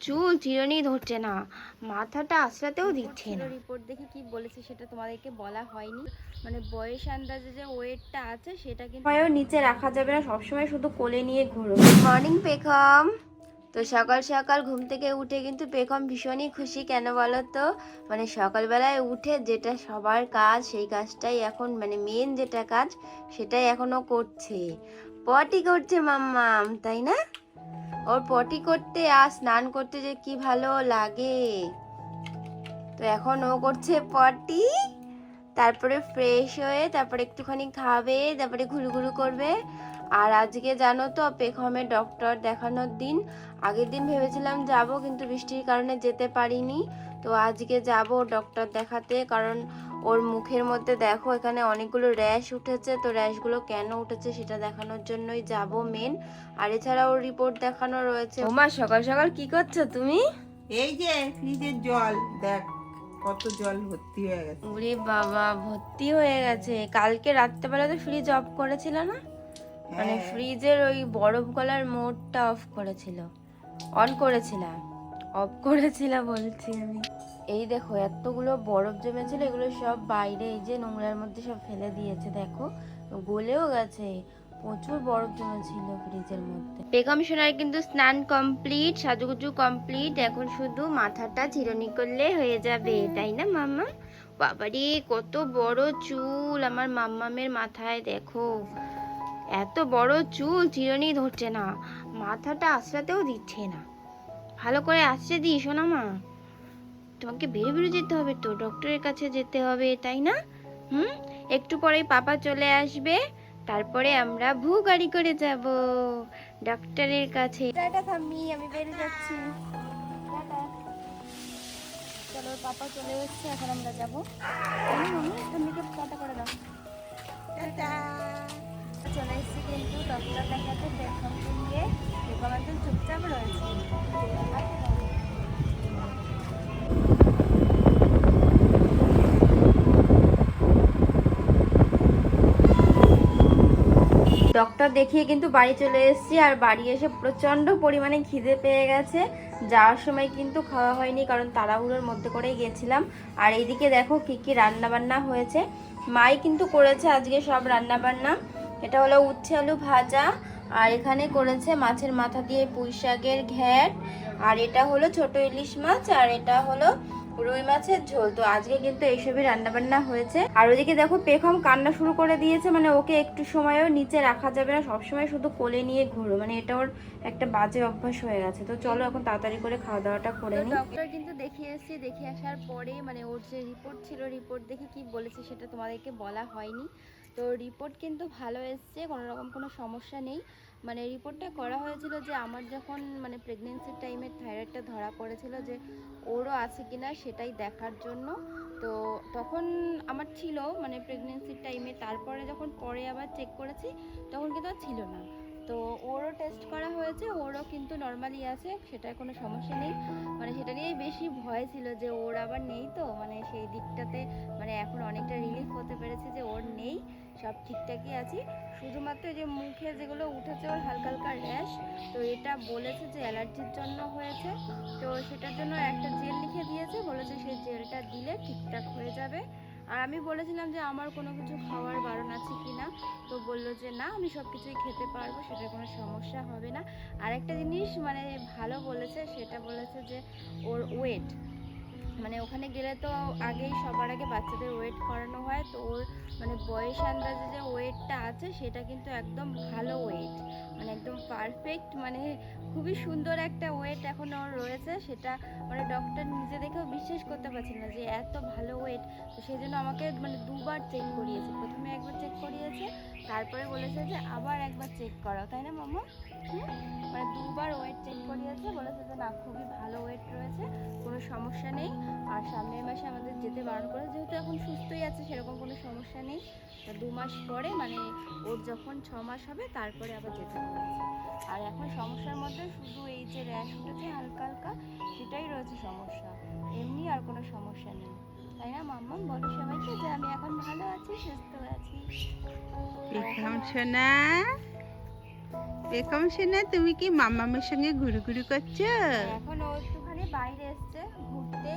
চুল চিরনি ধরছে না। মাথাটা আশ্রাতেও দিচ্ছে না। রিপোর্ট দেখে কি বলেছে সেটা তোমাদেরকে বলা হয়নি। মানে বয়স আন্দাজে যে ওয়েটটা আছে সেটা কিন্তু সময়ও নিচে রাখা যাবে না সবসময় শুধু কোলে নিয়ে ঘুরো। মর্নিং পেখম তো সকাল সকাল ঘুম থেকে উঠে কিন্তু পেখম ভীষণই খুশি কেন বলো তো মানে সকালবেলায় উঠে যেটা সবার কাজ সেই কাজটাই এখন মানে মেন যেটা কাজ সেটাই এখনও করছে। পটি করছে মাম্মাম তাই না? ওর পটি করতে আর স্নান করতে যে কি ভালো লাগে। তো এখন ও করছে পটি, তারপরে ফ্রেশ হয়ে তারপরে একটুখানি খাবে, তারপরে ঘুরু ঘুরু করবে। আর আজকে জানো তো, পেখমের ডক্টর দেখানোর দিন। আগের দিন ভেবেছিলাম যাব, কিন্তু বৃষ্টির কারণে যেতে পারিনি। তো আজকে যাব ডক্টর দেখাতে, কারণ ওর মুখের মধ্যে দেখো এখানে অনেকগুলো র্যাশ উঠেছে। তো র্যাশগুলো কেন উঠেছে সেটা দেখানোর জন্যই যাব মেন আর এছাড়া ওর রিপোর্ট দেখানো রয়েছে। ওমা সকাল সকাল কি করছ তুমি? এই যে ফ্রিজের জল। দেখ কত জল ভর্তি হয়ে গেছে। ওরে বাবা ভর্তি হয়ে গেছে। কালকে রাত্রেবেলা তো ফ্রিজ অফ করেছিল না? মানে হ্যাঁ। ফ্রিজের ওই বরফ গলার মোডটা অফ করেছিল। অন করেছিলাম অফ করেছিল বলছি আমি। এই দেখো এতগুলো বরফ জমেছিল এগুলো সব বাইরে এই যে নোংরার মধ্যে সব ফেলে দিয়েছে দেখো। গলেও গেছে। প্রচুর বরফ জমেছিল ফ্রিজের মধ্যে। বেগম সোনার কিন্তু স্নান কমপ্লিট সাজুগুজু কমপ্লিট এখন শুধু মাথাটা চিরনি করলে হয়ে যাবে তাই না মাম্মা? বাবারে কত বড় চুল আমার মাম্মামের মাথায় দেখো। এত বড় চুল চিরনি ধরছে না মাথাটা আশ্রাতেও দিচ্ছে না। ভালো করে আশ্রে দিই শোনা মা তোমাকে বেরো বেরো যেতে হবে তো ডক্টরের কাছে যেতে হবে, তাই না? হুম? একটু পরেই পাপা চলে আসবে, তারপরে আমরা ভু গাড়ি করে যাব ডক্টরের কাছে। টাটা থামি আমি বেরিয়ে যাচ্ছি। টাটা। চলো, পাপা চলে এসেছে, এখন আমরা যাব? ঠাম্মিকে টাটা করে দাও। চলে এসেছি কিন্তু ডক্টর দেখাতে বেগমকে ডক্টর দেখিয়ে কিন্তু বাড়ি চলে এসেছি আর বাড়ি এসে প্রচণ্ড পরিমাণে খিদে পেয়ে গেছে। যাওয়ার সময় কিন্তু খাওয়া হয়নি, কারণ তাড়াহুড়োর মধ্যে করেই গেছিলাম। আর এইদিকে দেখো কি কি রান্না বান্না হয়েছে। মাই কিন্তু করেছে আজকে সব রান্না বান্না এটা হলো উচ্ছে আলু ভাজা, আর এখানে করেছে মাছের মাথা দিয়ে পুঁই শাকের ঘ্যাট। আর এটা হলো ছোট ইলিশ মাছ, আর এটা হলো রুই মাছের ঝোল। তো আজকে কিন্তু এইসবই রান্না বান্না হয়েছে। আর ওদিকে দেখো পেখম কান্না শুরু করে দিয়েছে। মানে ওকে একটু সময়ও নিচে রাখা যাবে না। সবসময় শুধু কোলে নিয়ে ঘুরো। মানে এটা ওর একটা বাজে অভ্যাস হয়ে গেছে। তো চলো এখন তাড়াতাড়ি করে খাওয়া দাওয়াটা করে নিই। ডক্টর কিন্তু দেখিয়ে এসেছি। দেখে আসার পরে মানে ওর যে রিপোর্ট ছিল রিপোর্ট দেখে কি বলেছে সেটা তোমাদেরকে বলা হয়নি। তো রিপোর্ট কিন্তু ভালো এসছে। কোনো রকম কোনো সমস্যা নেই। মানে রিপোর্টটা করা হয়েছিল যে আমার যখন মানে প্রেগনেন্সির টাইমে থাইরয়েডটা ধরা পড়েছিল যে ওরও আছে কিনা সেটাই দেখার জন্য। তো তখন আমার ছিল মানে প্রেগনেন্সির টাইমে তারপরে যখন পরে আবার চেক করেছি, তখন কিন্তু ছিল না। তো ওরও টেস্ট করা হয়েছে, ওরও কিন্তু নর্মালি আছে, সেটার কোনো সমস্যা নেই। মানে সেটা নিয়েই বেশি ভয় ছিল যে ওর আবার নেই তো মানে সেই দিকটাতে মানে এখন অনেকটা রিলিফ হতে পেরেছে যে ওর নেই। সব ঠিকঠাকই আছি। শুধুমাত্র যে মুখে যেগুলো উঠেছে ওর হালকা হালকা র্যাশ, তো এটা বলেছে যে অ্যালার্জির জন্য হয়েছে। তো সেটার জন্য একটা জেল লিখে দিয়েছে, বলেছে সেই জেলটা দিলে ঠিকঠাক হয়ে যাবে। আর আমি বলেছিলাম যে আমার কোনো কিছু খাওয়ার বারণ আছে কি না, তো বলল যে না, আমি সব কিছুই খেতে পারব সেটা কোনো সমস্যা হবে না। আর একটা জিনিস মানে ভালো বলেছে, সেটা বলেছে যে ওর ওয়েট মানে ওখানে গেলে তো আগেই সবার আগে বাচ্চাদের ওয়েট করানো হয়, তো ওর মানে বয়স আন্দাজে যে ওয়েটটা আছে সেটা কিন্তু একদম ভালো ওয়েট মানে একদম পারফেক্ট মানে খুবই সুন্দর একটা ওয়েট এখন ওর রয়েছে, সেটা মানে ডক্টর নিজে দেখেও বিশ্বাস করতে পারছিল না যে এত ভালো ওয়েট তো সেই জন্য আমাকে মানে দুবার চেক করিয়েছে, প্রথমে একবার চেক করিয়েছে তারপরে বলেছে যে আবার একবার চেক করাও, তাই না মামা? মানে দুবার ওয়েট চেক করিয়েছে, বলেছে যে না, খুবই ভালো ওয়েট রয়েছে, কোনো সমস্যা নেই। আর সামনের মাসে আমাদের যেতে বারণ করে, যেহেতু এখন সুস্থই আছে, সেরকম কোনো সমস্যা নেই। দু মাস পরে মানে ওর যখন ছ মাস হবে, তারপরে আবার যেতে বলেছে। আর এখন সমস্যার মধ্যে শুধু এই যে র্যাশ উঠেছে হালকা হালকা, সেটাই রয়েছে সমস্যা। এমনি আর কোনো সমস্যা নেই। তাই না মাম্মা? বলো সবাইকে যে আমি এখন ভালো আছি সুস্থ আছি। পেখম সোনা তুমি কি মামামের সঙ্গে ঘুরু ঘুরু করছ? এখন ও একটুখানি বাইরে এসছে ঘুরতে।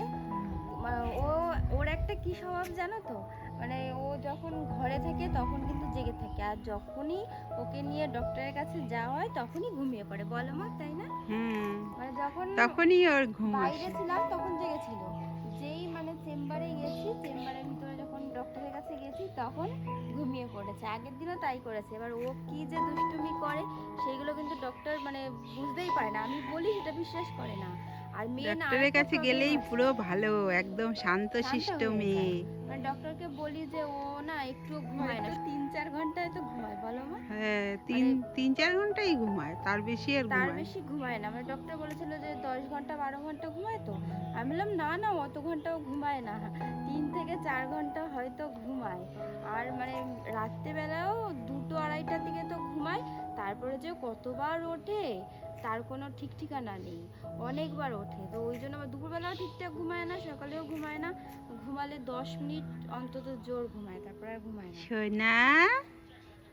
ও ওর একটা কি স্বভাব জানো তো? মানে ও যখন ঘরে থাকে তখন কিন্তু জেগে থাকে। আর যখনই ওকে নিয়ে ডক্টরের কাছে যাওয়া হয় তখনই ঘুমিয়ে পড়ে। বলো মা তাই না? হুম। মানে যখন তখনই ওর ঘুম বাইরে ছিলাম তখন জেগেছিল। যেই মানে চেম্বারে গেছি, চেম্বারের ভিতরে যখন ডক্টরের কাছে গেছি, তখন ঘুমিয়ে পড়েছে। আগের দিনও তাই করেছে। এবার ও কি যে দুষ্টুমি করে সেগুলো কিন্তু ডক্টর মানে বুঝতেই পারে না। আমি বলি সেটা বিশ্বাস করে না। আর মেন ডাক্তারের কাছে গেলেই পুরো ভালো একদম শান্ত শিষ্ট মেয়ে। মানে ডক্টরকে বলি যে ও না একটু ঘুমায় না। তিন চার ঘন্টায় তো ঘুমায় বলো মা। হ্যাঁ তিন তিন চার ঘন্টাই ঘুমায় তার বেশি আর তার বেশি ঘুমায় না। মানে ডক্টর বলেছিল যে দশ ঘণ্টা বারো ঘণ্টা ঘুমায় তো? আমি বললাম না না অত ঘন্টাও ঘুমায় না। তিন থেকে চার ঘণ্টা হয়তো ঘুমায়। আর মানে রাত্রেবেলাও দুটো আড়াইটার দিকে তো ঘুমায়। তারপরে যে কতবার ওঠে তার কোনো ঠিক ঠিকানা নেই। অনেকবার ওঠে। তো ওই জন্য আবার দুপুরবেলাও ঠিকঠাক ঘুমায় না সকালেও ঘুমায় না। ঘুমালে দশ মিনিট অন্তত জোর ঘুমায় তারপর আর ঘুমায় না। সোনা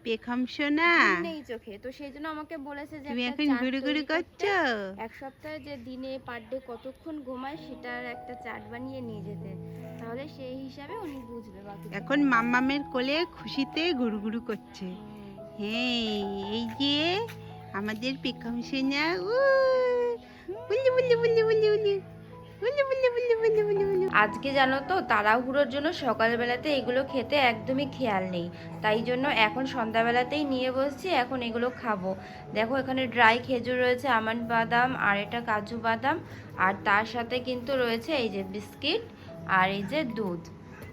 পেখম সোনা। নেই চোখে। তো সেই জন্য আমাকে বলেছে যে তুমি এখন ঘুরু। করছ? এক সপ্তাহে যে দিনে পার ডে কতক্ষণ ঘুমায় সেটার একটা চার্ট বানিয়ে নিয়ে যেতে। তাহলে সেই হিসাবে উনি বুঝবে বাকি এখন মাম্মামের কোলে খুশিতে ঘুরু ঘুরু করছে। হ্যাঁ এই যে আমাদের পিকম সেনা উ বুলি বুলি বুলি বুলি বুলি আজকে জানো তো তাড়াহুড়োর জন্য সকালবেলাতে এগুলো খেতে একদমই খেয়াল নেই তাই জন্য এখন সন্ধ্যাবেলাতেই নিয়ে বসছি এখন এগুলো খাব দেখো এখানে ড্রাই খেজুর রয়েছে আমন্ড বাদাম আর এটা কাজু বাদাম আর তার সাথে কিন্তু রয়েছে এই যে বিস্কিট আর এই যে দুধ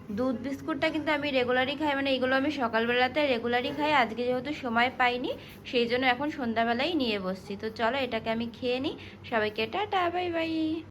দুধ বিস্কুটটা কিন্তু আমি রেগুলারই খাই মানে এগুলো আমি সকালবেলাতে রেগুলারই খাই, আজকে যেহেতু সময় পাইনি, সেই জন্য এখন সন্ধ্যাবেলাই নিয়ে বসছি। তো চলো এটাকে আমি খেয়ে নিই। সবাইকে টাটা বাই বাই